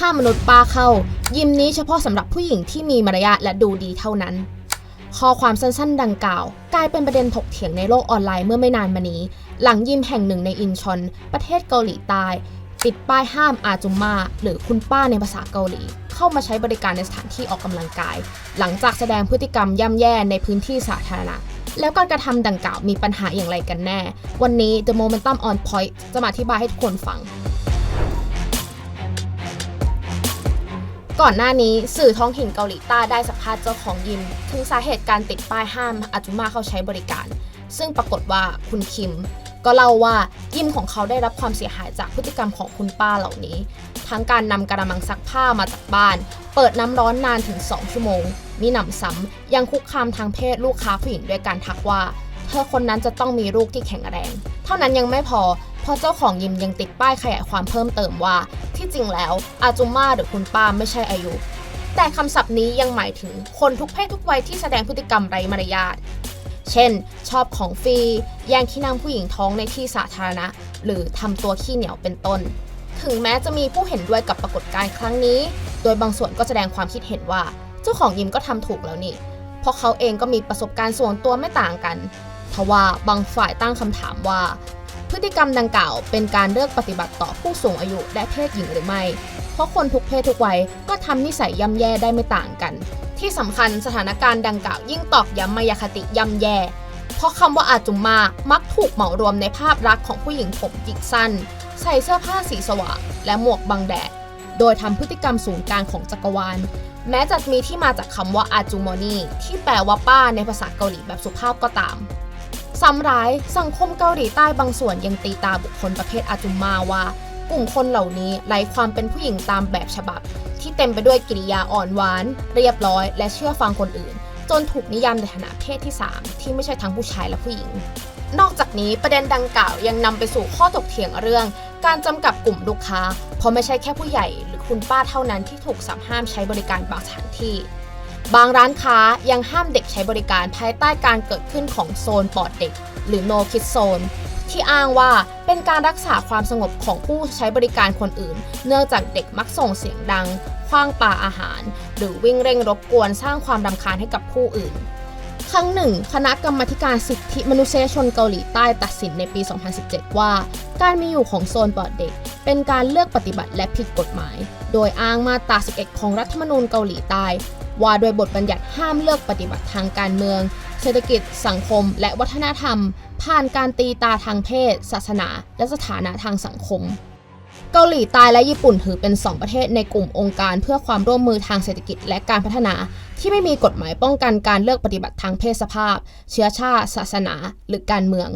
ห้ามมนุษย์ป้าเข้า ยิมนี้เฉพาะสำหรับผู้หญิงที่มีมารยาทและดูดีเท่านั้น ข้อความสั้นๆ ดังกล่าว กลายเป็นประเด็นถกเถียงในโลกออนไลน์เมื่อไม่นานมานี้ หลังยิมแห่งหนึ่งในอินชอน ประเทศเกาหลีใต้ ติดป้ายห้ามอาจุมมาหรือคุณป้าในภาษาเกาหลี เข้ามาใช้บริการในสถานที่ออกกำลังกาย หลังจากแสดงพฤติกรรมย่ำแย่ในพื้นที่สาธารณะแล้วการกระทำดังกล่าวมีปัญหาอย่างไรกันแน่ วันนี้ The Momentum on Point จะมาอธิบายให้ทุกคนฟัง ก่อนหน้านี้สื่อท้องถิ่นเกาหลีใต้ได้สัมภาษณ์เจ้าของยิม ถึงสาเหตุการติดป้ายห้ามอาจุมาเข้าใช้บริการ ซึ่งปรากฏว่าคุณคิม ก็เล่าว่ายิมของเขาได้รับความเสียหายจากพฤติกรรมของคุณป้าเหล่านี้ ทั้งการนำกระมังซักผ้ามาจากบ้าน เปิดน้ำร้อนนานถึง 2 ชั่วโมง มีหนำซ้ำยังคุกคามทางเพศลูกค้าผู้หญิงด้วยการทักว่า เธอคนนั้นจะต้องมีลูกที่แข็งแรง เท่านั้นยังไม่พอ เพราะเจ้าของยิมยังติดป้ายขยายความเพิ่มเติมว่า ที่จริงแล้วอาจุม่าหรือคุณป้าไม่ใช่อายุ แต่คำศัพท์นี้ยังหมายถึงคนทุกเพศทุกวัยที่แสดงพฤติกรรมไร้มารยาทเช่น ชอบของฟรีแย่งขี้นางผู้หญิงท้องในที่สาธารณะ หรือทำตัวขี้เหนียวเป็นต้น ถึงแม้จะมีผู้เห็นด้วยกับปรากฏการณ์ครั้งนี้ โดยบางส่วนก็แสดงความคิดเห็นว่า เจ้าของยิมก็ทำถูกแล้วนี่ เพราะเขาเองก็มีประสบการณ์ส่วนตัวไม่ต่างกันทว่าบางฝ่ายตั้งคำถามว่า พฤติกรรมดังกล่าวเป็นการเลือกปฏิบัติต่อผู้สูงอายุและเพศหญิงหรือไม่ เพราะคนทุกเพศทุกวัยก็ทำนิสัยย่ำแย่ได้ไม่ต่างกัน ที่สำคัญสถานการณ์ดังกล่าวยิ่งตอกย้ำมายาคติย่ำแย่ เพราะคำว่าอาจุมมามักถูกเหมารวมในภาพลักษณ์ของผู้หญิงผมจิกสั้น ใส่เสื้อผ้าสีสว่างและหมวกบังแดด โดยทำพฤติกรรมศูนย์กลางของจักรวาล แม้จะมีที่มาจากคำว่าอาจุโมนีที่แปลว่าป้าในภาษาเกาหลีแบบสุภาพก็ตาม ซ้ำร้ายสังคมเกาหลีใต้บางส่วนยังตีตาบุคคลประเภทอาจุมมาว่ากลุ่มคนเหล่านี้ไร้ความเป็นผู้หญิงตามแบบฉบับ ที่เต็มไปด้วยกิริยาอ่อนหวาน เรียบร้อย และเชื่อฟังคนอื่น จนถูกนิยามในฐานะเพศที่ 3 ที่ไม่ใช่ทั้งผู้ชายและผู้หญิง นอกจากนี้ประเด็นดังกล่าวยังนำไปสู่ข้อถกเถียงเรื่อง การจำกัดกลุ่มลูกค้า เพราะไม่ใช่แค่ผู้ใหญ่ หรือคุณป้าเท่านั้นที่ถูกสั่งห้ามใช้บริการบางสถานที่ บางร้านค้ายังห้ามเด็กใช้บริการภายใต้การเกิดขึ้นของโซนปลอดเด็ก หรือ no kid zone ที่อ้างว่าเป็นการรักษาความสงบของผู้ใช้บริการคนอื่น เนื่องจากเด็กมักส่งเสียงดังคว้างปาอาหาร หรือวิ่งเร่งรบกวนสร้างความรำคาญให้กับผู้อื่น ครั้งหนึ่ง คณะกรรมการสิทธิมนุษยชนเกาหลีใต้ตัดสินในปี 2017 ว่า การมีอยู่ของโซนปลอดเด็ก เป็นการเลือกปฏิบัติและผิดกฎหมาย โดยอ้างมาตรา 11 ของรัฐธรรมนูญเกาหลีใต้ ว่าโดยบทบัญญัติห้ามเลือกปฏิบัติทางการเมือง เศรษฐกิจ สังคม และวัฒนธรรม ผ่านการตีตาทางเพศ ศาสนา และสถานะทางสังคม เกาหลีใต้และญี่ปุ่นถือเป็น 2 ประเทศในกลุ่มองค์การเพื่อความร่วมมือทางเศรษฐกิจและการพัฒนา ที่ไม่มีกฎหมายป้องกันการเลือกปฏิบัติทางเพศสภาพ เชื้อชาติ ศาสนา หรือการเมือง